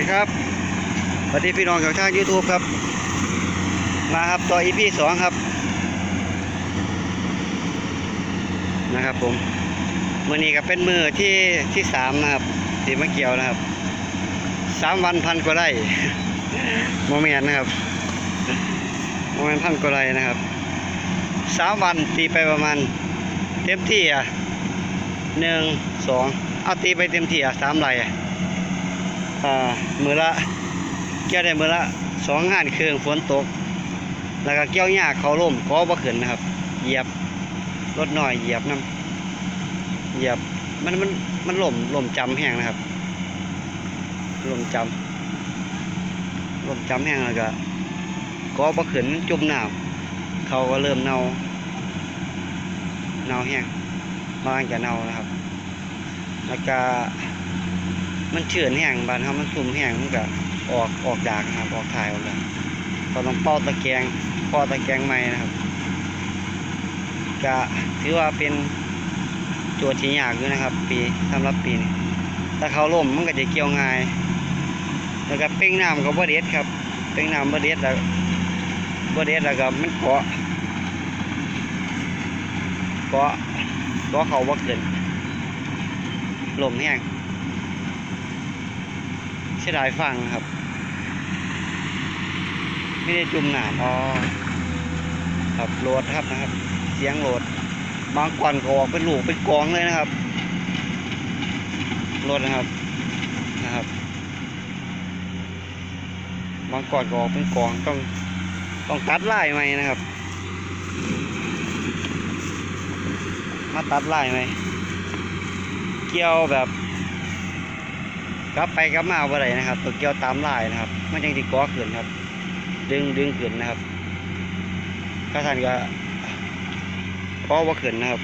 ดีครับสวัสดีพี่น้องจากทาง YouTube ครับ มาครับต่อ EP สองครับ นะครับผมมือนี้ก็เป็นมือที่ที่สามนะครับที่มะเกี่ยวนะครับสามวันพันกว่าไร่โมเมนนะครับโมเมนพันกว่าไร่นะครับสามวันตีไปประมาณเต็มที่อะหนึ่งสองเอาตีไปเต็มที่อะสามไร่อะอ่า มือละเกี่ยวได้มือละสองงานเครื่องฝนตก แล้วก็เกี่ยวหญ้าเขาล่มก็บ่ขึ้นนะครับ เหยียบรถหน่อยเหยียบน้ำเหยียบมันมันมันล่มล่มจำแห้งนะครับล่มจำล่มจำแห้งแล้วก็ก็บ่ขึ้นจุ่มน้ำเขาก็เริ่มเน่าเน่าแห้งบางจะเน่านะครับแล้วก็ มันเฉือนแห้งบานเขามันซุ่มแห้งมันก็ออกออกดากนะครับ ออกถ่ายออกดากก็ต้องเป่าตะแกรงพอตะแกรงใหม่นะครับก็ถือว่าเป็นโจทย์ที่ยากอยู่นะครับ ปีสำหรับปีนี้ถ้าเขาล่มมันก็จะเกี่ยวง่าย แล้วก็เป้งน้ำก็บ่เด็ดครับ เป้งน้ำบ่เด็ดแล้วบ่เด็ดแล้วก็มันเกาะเกาะเกาะเขาบ่เกินลมแห้ง เสียดายฟังครับ ไม่ได้จุ่มหนามอ๋อครับโหลดครับนะครับ เสียงโหลดบางก่อนก็ออกเป็นหลูกเป็นกองเลยนะครับโหลดนะครับนะครับบางก่อนก็ออกเป็นกองต้องต้องตัดไล่ไหมนะครับ มาตัดไล่ไหมเกี่ยวแบบ กลับไปกลับมาบ่ได้นะครับตัวเกี่ยวตามลายนะครับ มันยังสิก่อขึ้นครับ ดึงดึงขึ้นนะครับก็ท่านก็ก่อบ่ขึ้นนะครับ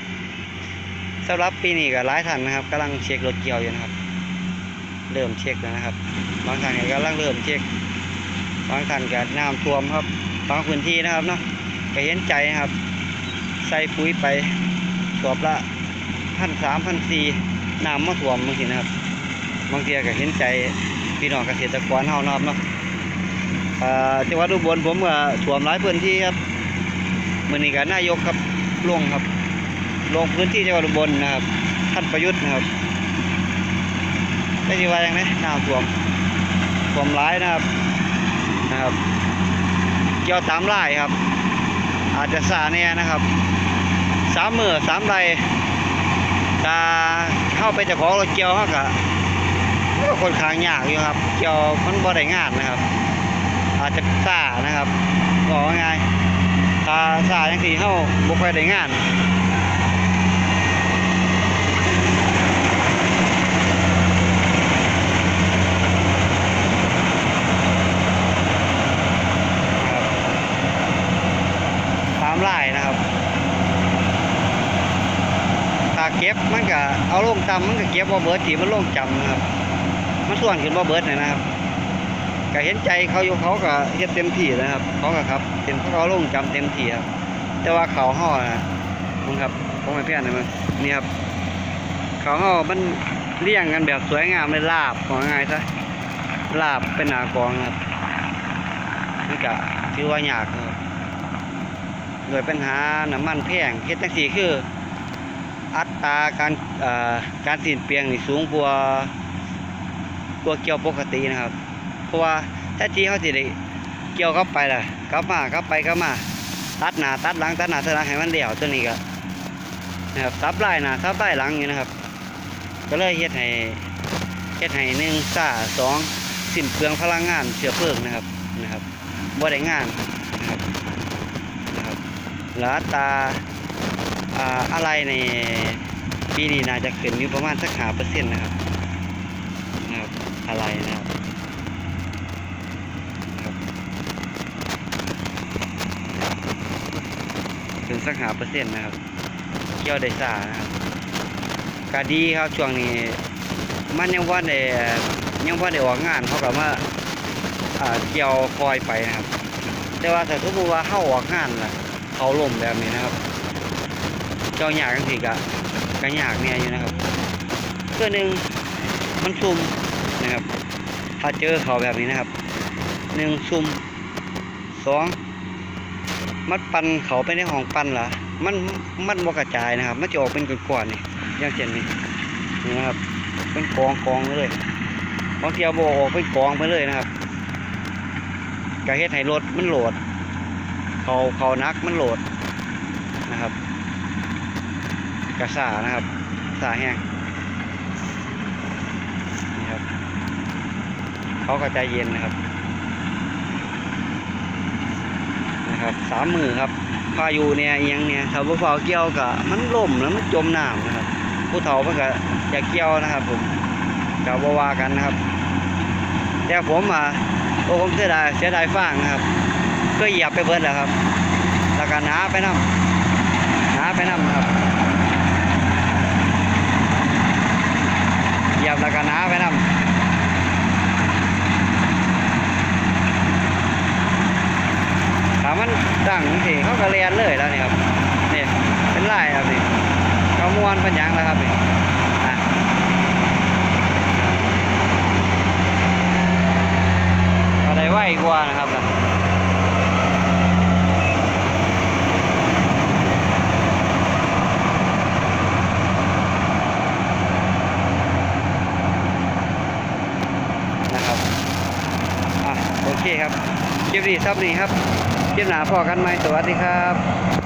สำหรับปีนี้ก็หลายท่านนะครับกำลังเช็ครถเกี่ยวอยู่นะครับ เริ่มเช็คแล้วนะครับ บางท่านก็กำลังเริ่มเช็ค บางท่านก็น้ำท่วมครับ บางพื้นที่นะครับเนาะก็เห็นใจนะครับ ใส่ปุ๋ยไปสอบละพันสามพันสี่น้ำมาท่วมบางทีนะครับ บางทีก็เห็นใจพี่น้องเกษตรกรเฮานะครับเนาะเอ่อจังหวัดอุบลผมก็ท่วมหลายพื้นที่ครับมื้อนี้ก็นายกครับลงครับ ลงพื้นที่จังหวัดอุบลนะครับ ท่านประยุทธ์นะครับได้ที่ว่าอย่างไรน้ำท่วมท่วมหลายนะครับนะครับเกี่ยวตามไร่ครับ อาจจะสาแน่นะครับสามมือสามไรตาเข้าไปจะของรถเกี่ยวเขาก็ก็ ค่อนข้างยากอยู่ครับเกี่ยวมันบ่ได้งานนะครับ อาจจะซ่านะครับบอกว่าไงถ้าซ่าจังซี่เฮาบ่ค่อยได้งานตามลายนะครับถ้าเก็บมันก็เอาลงต่ำมันก็เก็บบ่าเบิดที่มันลงจำนะครับ มันส่วนขึ้นบ่เบิดเลยนะครับก็เห็นใจเขาอยู่เขาก็เฮ็ดเต็มที่นะครับเขาก็ครับเต็มเขาลงจำเต็มที่ครับแต่ว่าเขาห่อนะมึงครับผมไม่เพี้ยนนะมึงนี่ครับเขาห่อมันเรียงกันแบบสวยงามเลยลาบของง่ายซะลาบเป็นหนากองครับนี่ก็ถือว่ายากครับโดยปัญหาน้ำมันแพงเฮ็ดจังซี่คือ อัตราการการสิ้นเปลียงนี่สูงกว่า ตัวเกี่ยวปกตินะครับ เพราะว่าถ้าทีเขาสิได้เกี่ยวกลับไปล่ะกลับมากลับไปกลับมา ตัดหนาตัดหลังตัดหนาตัดหลังให้มันเดี่ยวตัวนี้ก็นะครับซับไล่หนาซับไล่หลังอยู่นะครับ ก็เลยเฮ็ดให้เฮ็ดให้หนึ่งซ่าสองสิ้นเปลืองพลังงานเชื้อเพลิงนะครับนะครับบ่ได้งานนะครับนะครับแล้วอัตาอ่าอะไรในปีนี้น่าจะขึ้นอยู่ประมาณสักหาเปอร์เซ็นต์นะครับ อะไรนะครับครับถึงสักหาเปอร์เซ็นต์นะครับ เกี่ยวได้ซ่านะครับก็ดีครับช่วงนี้ มันยังว่าได้ยังว่าได้ออกงานเขากับว่าเกี่ยวคอยไปนะครับ แต่ว่าถ้าสมมติว่าเข้าออกงานล่ะ เขาล่มแบบนี้นะครับ เจ้าหยากจังสิกะก็ยากเนี่ยอยู่นะครับเพื่อหนึ่งมันซุ่ม นะครับ ถ้าเจอเขาแบบนี้นะครับหนึ่งซุ่มสองมัดปันเขาไปในห้องปันเหรอมันมันบกระจายนะครับ มันจะออกเป็นก้อนๆนี่อย่างเช่นนี้นี่นะครับเป็นกองกองเลยบางทีเอาโบออกเป็นกองไปเลยนะครับกระเฮ็ดให้รถมันโหลด เขาเขานักมันโหลดนะครับ กระสานะครับสาแห้งนี่ครับ เขาก็ใจเย็นนะครับ นะครับสามมือครับพายุเนี่ยเอียงเนี่ยถ้าบ่ฟ้าเกี่ยวก็มันล่มแล้วมันจมน้ำนะครับ ผู้เฒ่ามันก็อยากเกี่ยวนะครับ ผมก็บ่ว่ากันนะครับ แต่ผมอะโอ้ผมเสียดายเสียดายฟางนะครับก็เหยียบไปเบิดแล้วครับ แล้วก็หนาไปน้ำหนาไปน้ำครับเหยียบแล้วก็หนาไปน้ำ ถามมันดังสิ เรียนเลยแล้วนี่ครับนี่เป็นลายครับนี่เขาม้วนเป็นยังแล้วครับนี่อะไรไหวกว่านะครับนะนะครับอะโอเคครับ คลิปนี้ซับนี้ครับ คลิปหนาพอกันไหมสวัสดีครับ